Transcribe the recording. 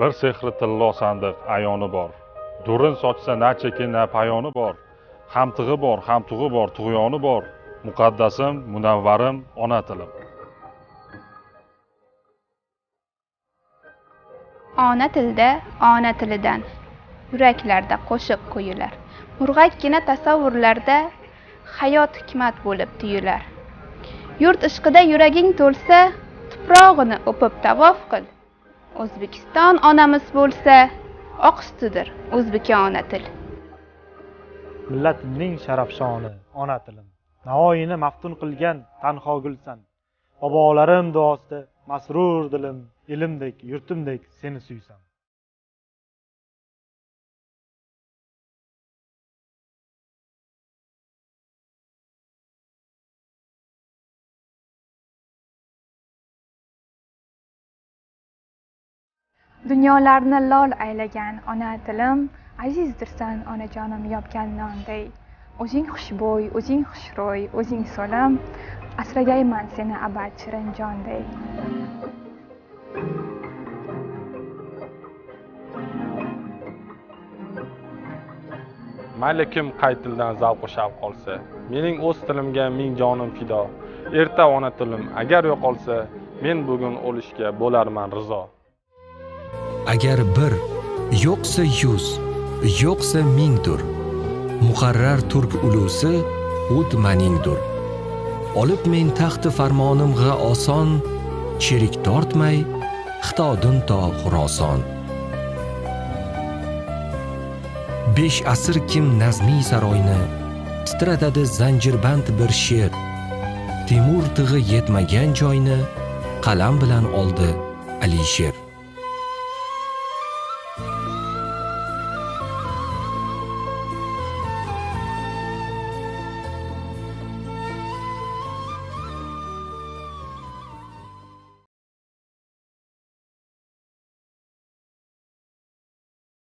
bir sehri tillo sandiq ayoni bor. Durin sochsa na cheki na payoni bor. Hamtig'i bor ham tug'i bor tug'yoni bor. Muqaddasim munavvarim ona tilim. Ona tilda ona tilidan. Yuraklarda qo'shiq qo'yilar. Murg'akkina tasavvurlarda hayot hikmat bo'lib tuyular. Yurt ishqida yuraging to'lsa tuprog'ini o'pib tavof qil. O'zbekiston onamiz bo'lsa oq sutidir o'zbekona til. Millatimning sharafshoni ona tilim. Navoiyni maftun qilgan tanho gulsan. Bobolarim duosida masrur dilim elimdek yurtimdek seni suysam. Dunyolarni lol aylagan ona tilim azizdirsan onajonim yopgan nonday. O'zing xushbo'y o'zing xushro'y o'zing so'lim asragayman seni abad shirin jonday mayli kim qay tildan zavqu shavq olsa mening o'z tilimga ming jonim fido. Erta ona tilim agar yo'qolsa men bugun o'lishga bo'larman rizo. Agar bir yo'qsa yuz yo'qsa mingdir. Muqarrar turk ulusi ud maningdir olib men taxti farmonimg'a oson cherik tortmay xitodin to xuroson besh asr kim nazmiy saroyni titratadi zanjirband bir she'r. Temur tig'i yetmagan joyni qalam bilan oldi alisher